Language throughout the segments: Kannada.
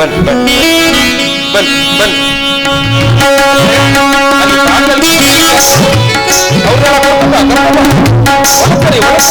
பன் பன் பன் பன் ஒருத்தரை ஒருத்தரை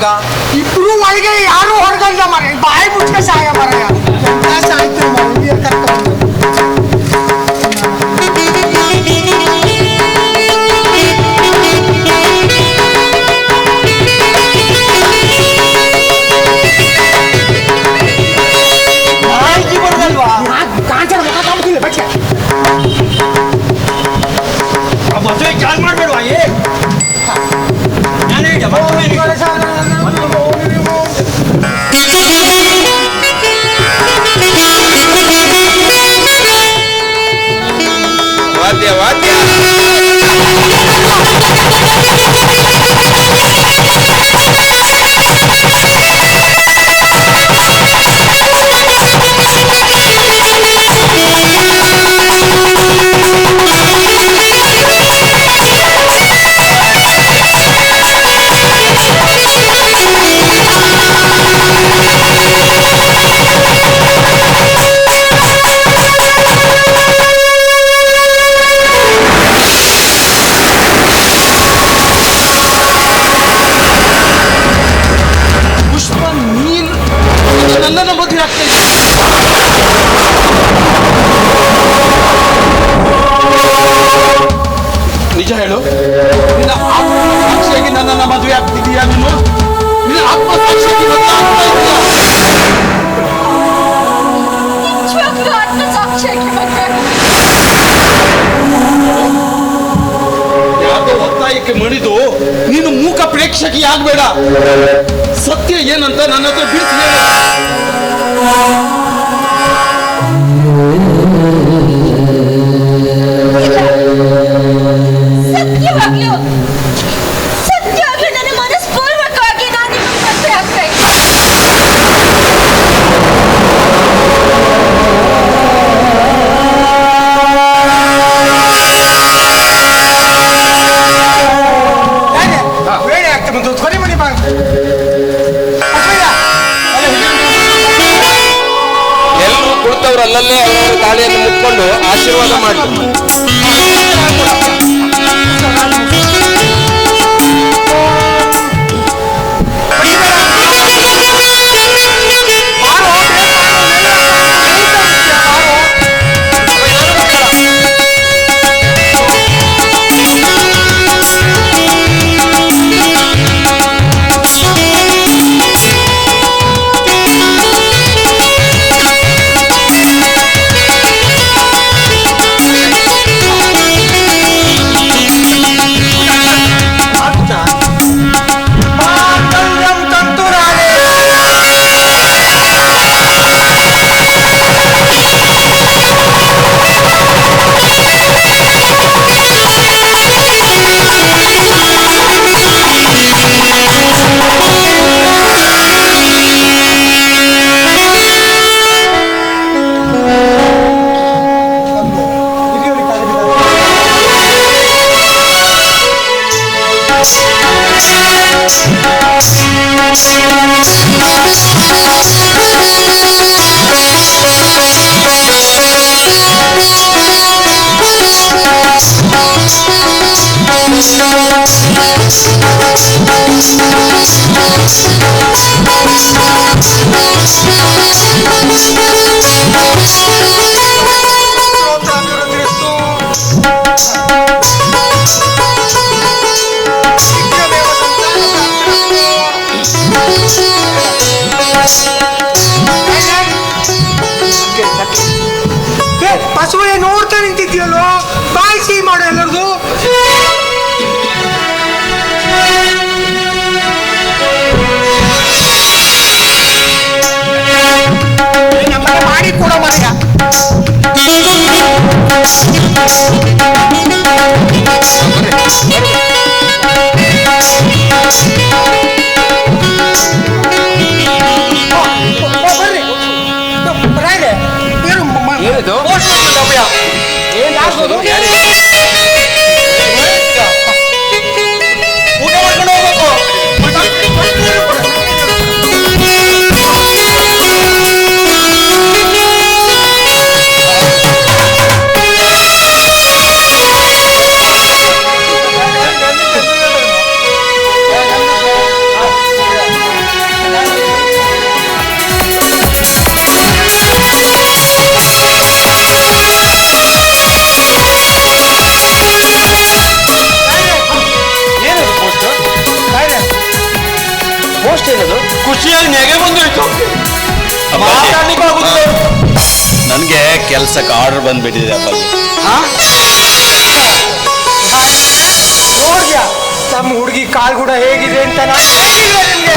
Cơm. ನಿಜ ಹೇಳು. ನಿನ್ನ ಆತ್ಮಸಾಕ್ಷಿಯಾಗಿ ನನ್ನನ್ನು ಮದುವೆ ಆಗ್ತಿದೀಯಾ ನೀನು? ನಿನ್ನ ಆತ್ಮಸಾಕ್ಷಿಯಾಗಿ ಯಾವುದೋ ಒತ್ತಾಯಕ್ಕೆ ಮಣಿದು ನೀನು ಮೂಕ ಪ್ರೇಕ್ಷಕಿ ಆಗ್ಬೇಡ. ಸತ್ಯ ಏನಂತ ನನ್ನ ಹತ್ರ ಬಿಡಿಸಿ 아니요. Thanks. ಕೆಲ್ಸಕ್ಕೆ ಆರ್ಡರ್ ಬಂದ್ಬಿಟ್ಟಿದೆ ಅಪ್ಪಾಜಿ ನಮ್ಮ ಹುಡುಗಿ ಕಾಲ್ ಕೂಡ ಹೇಗಿದೆ ಅಂತ ನಾನು ಹೇಳಿಲ್ವಾ ನಿಮ್ಗೆ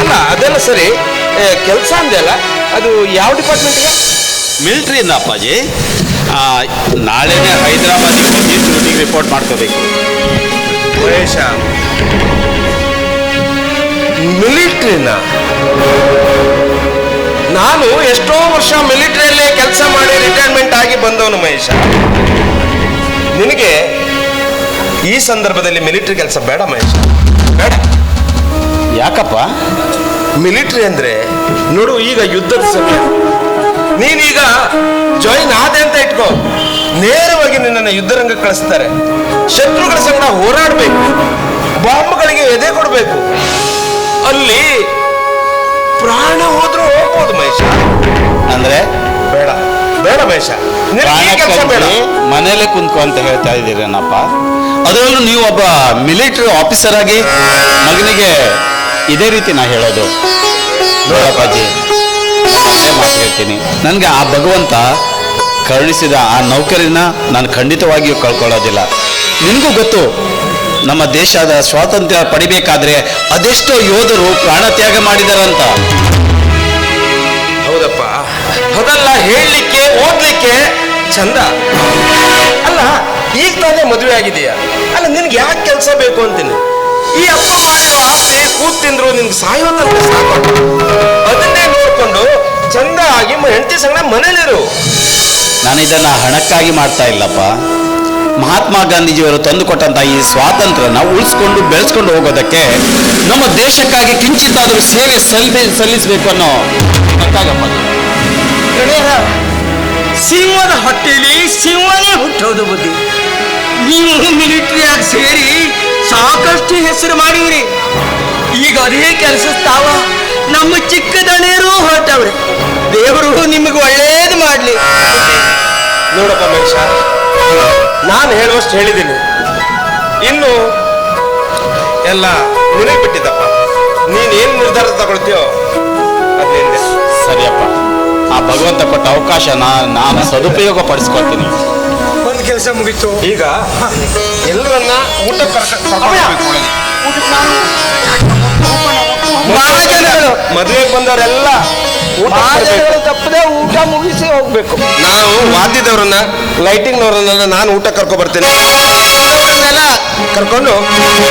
ಅಲ್ಲ ಅದೆಲ್ಲ ಸರಿ. ಕೆಲಸ ಅಂದೆಲ್ಲ ಅದು ಯಾವ ಡಿಪಾರ್ಟ್ಮೆಂಟ್ಗೆ ಮಿಲ್ಟ್ರಿಯಿಂದ ಅಪ್ಪಾಜಿ. ಆ, ನಾಳೆನೇ ಹೈದರಾಬಾದಿಗೆ ಹೋಗಿ ಶೂಟಿಂಗ್ ರಿಪೋರ್ಟ್ ಮಾಡ್ಕೋಬೇಕು. ಮಹೇಶ ಮಿಲಿಟ್ರಿನ? ನಾನು ಎಷ್ಟೋ ವರ್ಷ ಮಿಲಿಟರಿಯಲ್ಲೇ ಕೆಲಸ ಮಾಡಿ ರಿಟೈರ್ಮೆಂಟ್ ಆಗಿ ಬಂದವನು ಮಹೇಶ. ನಿನಗೆ ಈ ಸಂದರ್ಭದಲ್ಲಿ ಮಿಲಿಟರಿ ಕೆಲಸ ಬೇಡ ಮಹೇಶ. ಬೇಡ. ಯಾಕಪ್ಪ? ಮಿಲಿಟರಿ ಅಂದ್ರೆ ನೋಡು ಈಗ ಯುದ್ಧದ ಸಮಯ. ನೀನೀಗ ಜಾಯಿನ್ ಆದೆ ಅಂತ ಇಟ್ಕೋ. ನೇರವಾಗಿ ನಿನ್ನನ್ನು ಯುದ್ಧರಂಗ ಕಳಿಸ್ತಾರೆ. ಶತ್ರುಗಳ ಸಂಗಡ ಹೋರಾಡಬೇಕು. ಬಾಂಬ್ಗಳಿಗೆ ಎದೆ ಕೊಡಬೇಕು. ಅಲ್ಲಿ ಪ್ರಾಣ ಹೋದ್ರು ಹೋಗ್ಬೋದು ಮಹೇಶ. ಅಂದ್ರೆ? ಬೇಡ. ಬೇಡ ಮಹೇಶ. ನಿನಗೆ ಕೆಲಸ ಬೇಡ. ಮನೇಲೆ ಕುಂತ್ಕೊ ಅಂತ ಹೇಳ್ತಾ ಇದ್ದೀರೇನಪ್ಪ? ಅದರಲ್ಲೂ ನೀವು ಒಬ್ಬ ಮಿಲಿಟರಿ ಆಫೀಸರ್ ಆಗಿ ಮಗನಿಗೆ ಇದೇ ರೀತಿ ನಾ ಹೇಳೋದು. ನೋಡಪ್ಪಾಜಿ ಅದೇ ಮಾತು ಹೇಳ್ತೀನಿ. ನನಗೆ ಆ ಭಗವಂತ ಕರುಣಿಸಿದ ಆ ನೌಕರಿನ ನಾನು ಖಂಡಿತವಾಗಿಯೂ ಕಳ್ಕೊಳ್ಳೋದಿಲ್ಲ. ನಿನಗೂ ಗೊತ್ತು ನಮ್ಮ ದೇಶದ ಸ್ವಾತಂತ್ರ್ಯ ಪಡಿಬೇಕಾದ್ರೆ ಅದೆಷ್ಟೋ ಯೋಧರು ಪ್ರಾಣ ತ್ಯಾಗ ಮಾಡಿದಾರಂತ. ಹೌದಪ್ಪ. ಅದಲ್ಲ ಹೇಳಲಿಕ್ಕೆ ಓದ್ಲಿಕ್ಕೆ ಚಂದ. ಅಲ್ಲ ಈಗ ತಾನೇ ಮದುವೆ ಆಗಿದೆಯಾ? ಅಲ್ಲ ನಿನ್ಗೆ ಯಾಕೆ ಕೆಲಸ ಬೇಕು ಅಂತೀನಿ? ಈ ಅಪ್ಪ ಮಾಡಿರೋ ಆಸ್ತಿ ಕೂತ್ ತಿಂದ್ರು ನಿನ್ಗೆ ಸಾಯೋ ತನಕ ಸಾಕು. ಅದನ್ನೇ ನೋಡ್ಕೊಂಡು ಚಂದ ಆಗಿ ಹೆಂಡತಿ ಸಂಗ ಮನೇಲಿರು. ನಾನು ಇದನ್ನ ಹಣಕ್ಕಾಗಿ ಮಾಡ್ತಾ ಇಲ್ಲಪ್ಪ. ಮಹಾತ್ಮ ಗಾಂಧೀಜಿಯವರು ತಂದುಕೊಟ್ಟಂತಹ ಈ ಸ್ವಾತಂತ್ರ್ಯನ ಉಳಿಸ್ಕೊಂಡು ಬೆಳೆಸ್ಕೊಂಡು ಹೋಗೋದಕ್ಕೆ ನಮ್ಮ ದೇಶಕ್ಕಾಗಿ ಕಿಂಚಿತ್ತಾದರೂ ಸೇವೆ ಸಲ್ಲಿ ಸಲ್ಲಿಸಬೇಕು ಅನ್ನೋ ಗೊತ್ತಾಗಪ್ಪ ಸಿಂಹದ ಹೊಟ್ಟೆಯಲ್ಲಿ ಸಿಂಹನೇ ಹುಟ್ಟೋದು ಬುದ್ಧಿ. ನೀವು ಮಿಲಿಟರಿಯಾಗಿ ಸೇರಿ ಸಾಕಷ್ಟು ಹೆಸರು ಮಾಡಿವ್ರಿ ಈಗ ಅದೇ ಕೆಲಸ ತಾವ ನಮ್ಮ ಚಿಕ್ಕ ದಣಿಯರು ಹೊರಟವ್ರೆ. ದೇವರು ನಿಮಗೆ ಒಳ್ಳೇದು ಮಾಡಲಿ. ನೋಡಪ್ಪ ನಾನು ಹೇಳುವಷ್ಟು ಹೇಳಿದ್ದೀನಿ. ಇನ್ನು ಎಲ್ಲ ನಿನಗೆ ಬಿಟ್ಟಿದ್ದಪ್ಪ ನೀನು ಏನು ನಿರ್ಧಾರ ತಗೊಳ್ತೀಯೋ ಅದೇ ಸರಿಯಪ್ಪ. ಆ ಭಗವಂತ ಕೊಟ್ಟ ಅವಕಾಶ ನಾನು ಸದುಪಯೋಗ ಪಡಿಸ್ಕೊಳ್ತೀನಿ ಒಂದು ಕೆಲಸ ಮುಗೀತು. ಈಗ ಎಲ್ಲರನ್ನ ಊಟ ಮಹಾಜನಗಳು ಮದುವೆಗೆ ಬಂದವರೆಲ್ಲ ತಪ್ಪದೆ ಊಟ ಮುಗಿಸಿ ಹೋಗ್ಬೇಕು. ನಾವು ವಾದ್ಯದವ್ರನ್ನ ಲೈಟಿಂಗ್ನವ್ರನ್ನೆಲ್ಲ ನಾನು ಊಟ ಕರ್ಕೊ ಬರ್ತೀನಿ ಕರ್ಕೊಂಡು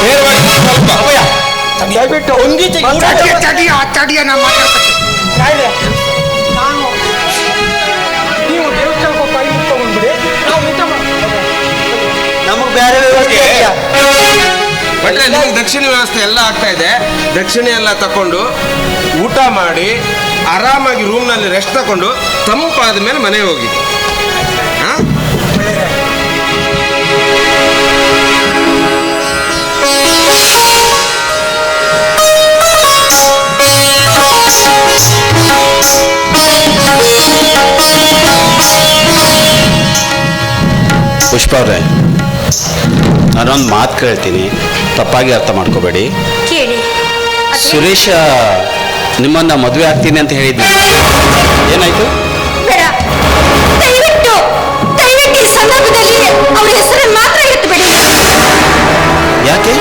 ನೇರವಾಗಿ ಸ್ವಲ್ಪ ಅಭಯ. ದಯವಿಟ್ಟು ನಾನು ನೀವು ದೇವಸ್ಥಾನಕ್ಕೆ ಕೈ ಮುಟ್ಕೊಂಡ್ಬಿಡಿ ನಾವು ಊಟ ನಮಗೆ ಬೇರೆ ವ್ಯವಸ್ಥೆ ಇದೆಯಾ ನಿಮಗೆ ದಕ್ಷಿಣ ವ್ಯವಸ್ಥೆ ಎಲ್ಲ ಆಗ್ತಾ ಇದೆ. ದಕ್ಷಿಣ ಎಲ್ಲ ತಕೊಂಡು ಊಟ ಮಾಡಿ ಆರಾಮಾಗಿ ರೂಮ್ನಲ್ಲಿ ರೆಸ್ಟ್ ತಗೊಂಡು ತಂಪಾದ ಮೇಲೆ ಮನೆಗೆ ಹೋಗಿ. ಹಾಂ? ಪುಷ್ಪ ಅವ್ರೆ ನಾನೊಂದು ಮಾತು ಕೇಳ್ತೀನಿ. ತಪ್ಪಾಗಿ ಅರ್ಥ ಮಾಡ್ಕೋಬೇಡಿ. ಕೇಳಿ. ಸುರೇಶ ನಿಮ್ಮನ್ನ ಮದುವೆ ಆಗ್ತೀನಿ ಅಂತ ಹೇಳಿದ್ನ. ಏನಾಯ್ತು? ಬೇಡ. ದಯವಿಟ್ಟು ದಯವಿಟ್ಟು ಈ ಸಂದರ್ಭದಲ್ಲಿ ಅವ್ರ ಹೆಸರನ್ನು ಮಾತ್ರ ಎತ್ತಬೇಡಿ ಯಾಕೆ?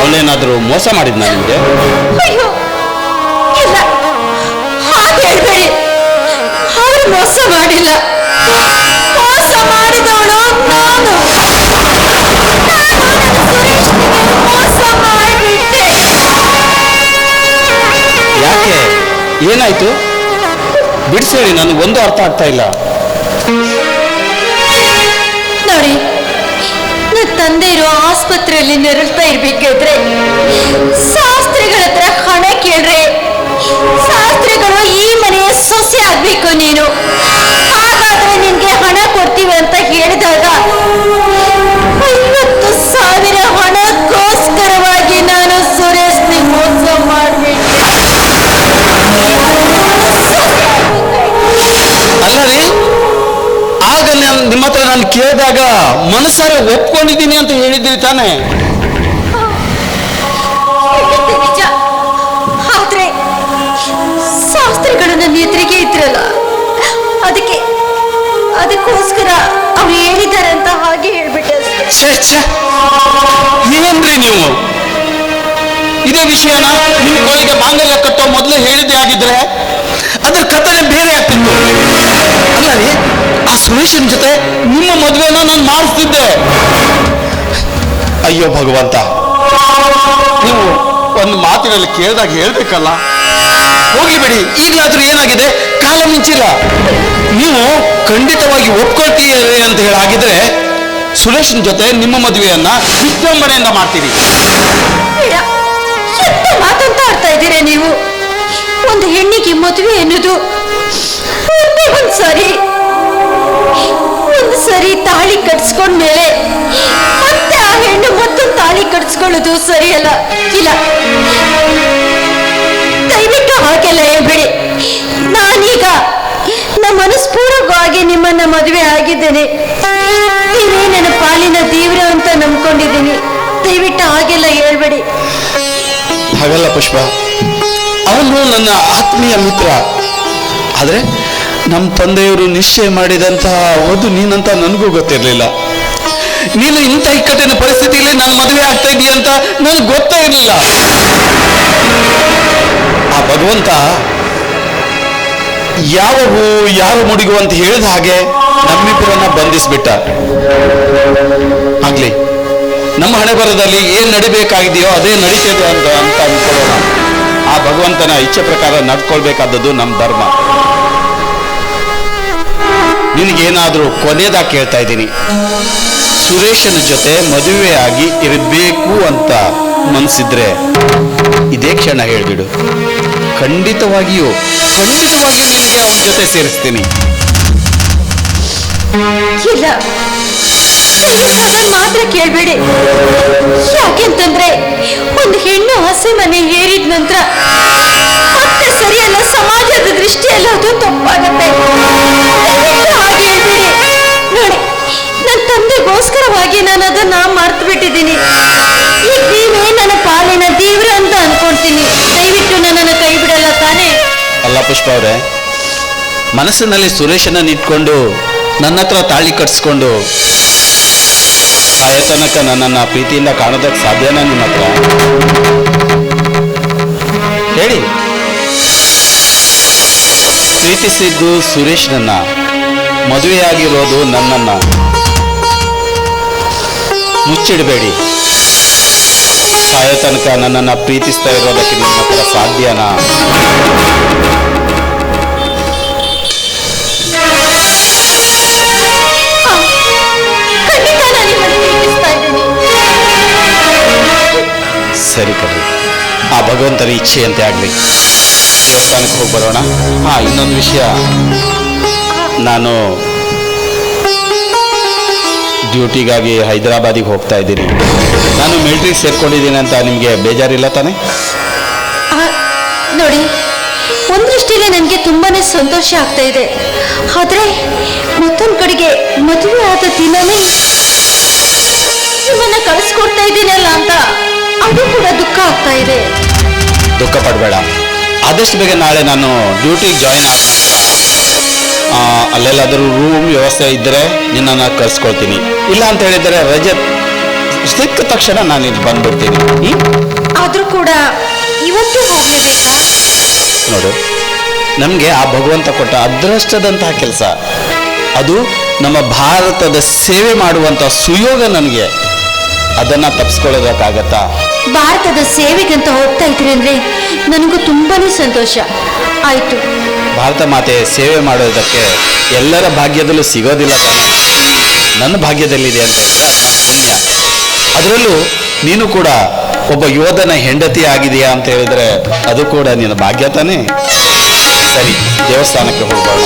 ಅವನೇನಾದರೂ ಮೋಸ ಮಾಡಿದ್ನ ನಿಮಗೆ? ಅಯ್ಯೋ ಇಲ್ಲ. ಹಾಗೆ ಹೇಳ್ಬೇಡಿ. ಅವ್ರು ಮೋಸ ಮಾಡಿಲ್ಲ. ಮೋಸ ಮಾಡಿದವಳು ಏನಾಯ್ತು? ಬಿಡಿಸೇಳಿ ನನಗೆ ಒಂದು ಅರ್ಥ ಆಗ್ತಾ ಇಲ್ಲ. ನೋಡಿ ನನ್ನ ತಂದೆ ಇರೋ ಆಸ್ಪತ್ರೆಯಲ್ಲಿ ನೆರಳ್ತಾ ಇರ್ಬೇಕಾದ್ರೆ ಶಾಸ್ತ್ರಿಗಳ ಹತ್ರ ಹಣ ಕೇಳ್ರೆ, ಶಾಸ್ತ್ರಿಗಳು ಈ ಮನೆಯ ಸೊಸೆ ಆಗ್ಬೇಕು ನೀನು. ಹಾಗಾದ್ರೆ ನಿನ್ಗೆ ಹಣ ಕೊಡ್ತೀವಿ ಅಂತ ಹೇಳಿದಾಗ ಕೇಳಿದಾಗ ಮನಸ್ಸಾರೆ ಒಪ್ಕೊಂಡಿದ್ದೀನಿ ಅಂತ ಹೇಳಿದ್ರಿ ತಾನೆ? ನಿಜ? ಆದ್ರೆ ಶಾಸ್ತ್ರಿಗಳು ನನ್ನ ಎದುರಿಗೆ ಇದ್ರಲ್ಲ ಅದಕ್ಕೆ ಅದಕ್ಕೋಸ್ಕರ ಅವ್ರು ಹೇಳಿದ್ದಾರೆ ಅಂತ ಹಾಗೆ ಹೇಳ್ಬಿಟ್ಟೆ ಅಷ್ಟೇ. ಛೇ ಛೇ ಏನ್ರಿ ನೀವು? ಇದೇ ವಿಷಯನ ನಿಮ್ಮ ಕೋಳಿಗೆ ಮಾಂಗಲ್ಯ ಕಟ್ಟೋ ಮೊದಲು ಹೇಳಿದ್ದೆ ಆಗಿದ್ರೆ ಅದ್ರ ಕಥನೆ ಬೇರೆ ಆಗ್ತಿತ್ತು. ಅಲ್ಲ ರೀ ಸುರೇಶನ್ ಜೊತೆ ನಿಮ್ಮ ಮದುವೆನ ನಾನು ಮಾಡಿಸ್ತಿದ್ದೆ. ಅಯ್ಯೋ ಭಗವಂತ ನೀವು ಒಂದು ಮಾತಿನಲ್ಲಿ ಕೇಳಿದಾಗ ಹೇಳ್ಬೇಕಲ್ಲ? ಹೋಗ್ಲಿ ಬಿಡಿ ಈಗಲಾದ್ರೂ ಏನಾಗಿದೆ? ಕಾಲ ಮಿಂಚಿಲ್ಲ ನೀವು ಖಂಡಿತವಾಗಿ ಒಪ್ಕೊಳ್ತೀರಿ ಅಂತ ಹೇಳಾಗಿದ್ರೆ ಸುರೇಶನ್ ಜೊತೆ ನಿಮ್ಮ ಮದುವೆಯನ್ನ ವಿಜೃಂಭಣೆಯಿಂದ ಮಾಡ್ತೀರಿ. ಮಾತಂತ ಆಡ್ತಾ ಇದ್ದೀರಾ ನೀವು? ಒಂದು ಹೆಣ್ಣಿಗೆ ಮದುವೆ ಅನ್ನೋದು ಒಂದ್ ಸರಿ ಒಂದು ಸರಿ ತಾಳಿ ಕಟ್ಸ್ಕೊಂಡ್ಮೇಲೆ ಮತ್ತೆ ಆ ಹೆಣ್ಣು ಮತ್ತೊಂದು ತಾಳಿ ಕಟ್ಸ್ಕೊಳ್ಳೋದು ಸರಿಯಲ್ಲ. ಇಲ್ಲ. ದಯವಿಟ್ಟು ಹಾಗೆಲ್ಲ ಹೇಳ್ಬೇಡಿ. ನಾನೀಗ ನಮ್ಮ ಮನಸ್ಪೂರ್ವಕವಾಗಿ ನಿಮ್ಮನ್ನ ಮದುವೆ ಆಗಿದ್ದೇನೆ. ನೀವೇ ನನ್ನ ಪಾಲಿನ ದೇವ್ರ ಅಂತ ನಂಬ್ಕೊಂಡಿದ್ದೀನಿ. ದಯವಿಟ್ಟು ಹಾಗೆಲ್ಲ ಹೇಳ್ಬೇಡಿ. ಹಾಗಲ್ಲ ಪುಷ್ಪ. ಅವನು ನನ್ನ ಆತ್ಮೀಯ ಮಿತ್ರ. ಆದ್ರೆ ನಮ್ಮ ತಂದೆಯವರು ನಿಶ್ಚಯ ಮಾಡಿದಂತಹ ಓದು ನೀನಂತ ನನಗೂ ಗೊತ್ತಿರಲಿಲ್ಲ. ನೀನು ಇಂಥ ಇಕ್ಕಟ್ಟಿನ ಪರಿಸ್ಥಿತಿಯಲ್ಲಿ ನಾನು ಮದುವೆ ಆಗ್ತಾ ಇದೀಯ ಅಂತ ನನಗೆ ಗೊತ್ತೇ ಇರಲಿಲ್ಲ. ಆ ಭಗವಂತ ಯಾವ ಹೂ ಯಾವ ಮುಡಿಗು ಅಂತ ಹೇಳಿದ ಹಾಗೆ ನಮ್ಮಿಬ್ಬರನ್ನ ಬಂಧಿಸ್ಬಿಟ್ಟ. ಆಗ್ಲಿ, ನಮ್ಮ ಹಣೆ ಬರದಲ್ಲಿ ಏನ್ ನಡಿಬೇಕಾಗಿದೆಯೋ ಅದೇ ನಡೀತಿದೆ ಅಂತ ಅಂತ ಅನ್ಕೊಳ್ಳೋಣ. ಆ ಭಗವಂತನ ಇಚ್ಛೆ ಪ್ರಕಾರ ನಡ್ಕೊಳ್ಬೇಕಾದದ್ದು ನಮ್ಮ ಧರ್ಮ. ನಿನಗೇನಾದ್ರೂ ಕೊನೆಯದಾಗಿ ಕೇಳ್ತಾ ಇದ್ದೀನಿ. ಸುರೇಶನ ಜೊತೆ ಮದುವೆಯಾಗಿ ಇರಬೇಕು ಅಂತ ಮನಸ್ಸಿದ್ರೆ ಇದೇ ಕ್ಷಣ ಹೇಳಿಬಿಡು. ಖಂಡಿತವಾಗಿಯೂ ಖಂಡಿತವಾಗಿಯೂ ನಿನಗೆ ಅವನ ಜೊತೆ ಸೇರಿಸ್ತೀನಿ. ಇಲ್ಲ. ಮಾತ್ರ ಕೇಳ್ಬೇಡಿ. ಯಾಕೆಂತಂದ್ರೆ ಒಂದು ಹೆಣ್ಣು ಹಸಿ ಮನೆ ಏರಿದ ನಂತರ ಮತ್ತೆ ಸರಿಯಲ್ಲ, ಸಮಾಜದ ದೃಷ್ಟಿಯಲ್ಲ ಅದು ತಪ್ಪಾಗತ್ತೆ. ತಂದೆಗೋಸ್ಕರವಾಗಿ ನಾನು ಅದನ್ನ ಮರ್ತು ಬಿಟ್ಟಿದ್ದೀನಿ ನೀವೇ ನನ್ನ ಪಾಲಿನ ದೇವ್ರ ಅಂತ ಅನ್ಕೊಂತೀನಿ. ದಯವಿಟ್ಟು ನನ್ನನ್ನು ಕೈ ಬಿಡಲ್ಲ ತಾನೇ? ಅಲ್ಲ ಪುಷ್ಪ ಅವರೇ, ಮನಸ್ಸಿನಲ್ಲಿ ಸುರೇಶನನ್ನು ಇಟ್ಕೊಂಡು ನನ್ನ ಹತ್ರ ತಾಳಿ ಕಟ್ಸ್ಕೊಂಡು ಆಯತನಕ ತನಕ ನನ್ನನ್ನು ಪ್ರೀತಿಯಿಂದ ಕಾಣೋದಕ್ಕೆ ಸಾಧ್ಯನಾ ನಿಮ್ಮ ಹತ್ರ? ಹೇಳಿ. ಪ್ರೀತಿಸಿದ್ದು ಸುರೇಶ್ನನ್ನ, ಮದುವೆಯಾಗಿರೋದು ನನ್ನನ್ನ. ಮುಚ್ಚಿಡಬೇಡಿ. ಸಾಯೋ ತನಕ ನನ್ನನ್ನು ಪ್ರೀತಿಸ್ತಾ ಇರೋದಕ್ಕೆ ನಿಮ್ಮ ಹತ್ರ ಸಾಧ್ಯನಾ? ಸರಿ ಕಣ್ರಿ ಆ ಭಗವಂತನ ಇಚ್ಛೆಯಂತೆ ಆಗಲಿ. ದೇವಸ್ಥಾನಕ್ಕೆ ಹೋಗಿ ಬರೋಣ. ಹಾ ಇನ್ನೊಂದು ವಿಷಯ. ನಾನು ಡ್ಯೂಟಿಗಾಗಿ ಹೈದರಾಬಾದಿಗೆ ಹೋಗ್ತಾ ಇದ್ದೀನಿ ನಾನು ಮಿಲ್ಟ್ರಿಗೆ ಸೇರ್ಕೊಂಡಿದ್ದೀನಿ ಅಂತ ನಿಮಗೆ ಬೇಜಾರಿಲ್ಲ ತಾನೆ? ಆ, ನೋಡಿ ಒಂದೃಷ್ಟಿಗೆ ನನಗೆ ತುಂಬಾ ಸಂತೋಷ ಆಗ್ತಾ ಇದೆ. ಆದರೆ ಮತ್ತೊಂದು ಕಡೆಗೆ ಮದುವೆ ಆದ ದಿನವೇ ನಿಮ್ಮನ್ನ ಕಳಿಸ್ಕೊಡ್ತಾ ಇದ್ದೀನಲ್ಲ ಅಂತ ಅದು ಕೂಡ ದುಃಖ ಆಗ್ತಾ ಇದೆ. ದುಃಖ ಪಡಬೇಡ. ಆದಷ್ಟು ಬೇಗ ನಾಳೆ ನಾನು ಡ್ಯೂಟಿಗೆ ಜಾಯಿನ್ ಆದ ನಂತರ ಅಲ್ಲೆಲ್ಲಾದರೂ ರೂಮ್ ವ್ಯವಸ್ಥೆ ಇದ್ದರೆ ನಿನ್ನನ್ನು ಕಳ್ಸ್ಕೊಳ್ತೀನಿ ಇಲ್ಲ ಅಂತ ಹೇಳಿದರೆ ರಜೆ ಸಿಕ್ಕ ತಕ್ಷಣ ನಾನು ಇಲ್ಲಿ ಬಂದ್ಬಿಡ್ತೀನಿ. ಆದರೂ ಆದ್ರೂ ಕೂಡ ಇವತ್ತು ಹೋಗಲೇಬೇಕಾ? ನೋಡು ನಮಗೆ ಆ ಭಗವಂತ ಕೊಟ್ಟ ಅದೃಷ್ಟದಂತಹ ಕೆಲಸ. ಅದು ನಮ್ಮ ಭಾರತದ ಸೇವೆ ಮಾಡುವಂಥ ಸುಯೋಗ ನನಗೆ. ಅದನ್ನು ತಪ್ಪಿಸ್ಕೊಳ್ಳೋದಕ್ಕಾಗತ್ತಾ ಭಾರತದ ಸೇವೆಗಂತ ಹೋಗ್ತಾ ಇದ್ರಿ ಅಂದ್ರೆ ನನಗೂ ತುಂಬಾನೇ ಸಂತೋಷ. ಆಯ್ತು. ಭಾರತ ಮಾತೆ ಸೇವೆ ಮಾಡೋದಕ್ಕೆ ಎಲ್ಲರ ಭಾಗ್ಯದಲ್ಲೂ ಸಿಗೋದಿಲ್ಲ ತಾನೆ ನನ್ನ ಭಾಗ್ಯದಲ್ಲಿದೆ ಅಂತ ಹೇಳಿದ್ರೆ ನನ್ನ ಪುಣ್ಯ. ಅದರಲ್ಲೂ ನೀನು ಕೂಡ ಒಬ್ಬ ಯೋಧನ ಹೆಂಡತಿ ಆಗಿದೆಯಾ ಅಂತ ಹೇಳಿದ್ರೆ ಅದು ಕೂಡ ನಿನ್ನ ಭಾಗ್ಯ ತಾನೇ. ಸರಿ, ದೇವಸ್ಥಾನಕ್ಕೆ ಹೋಗೋಣ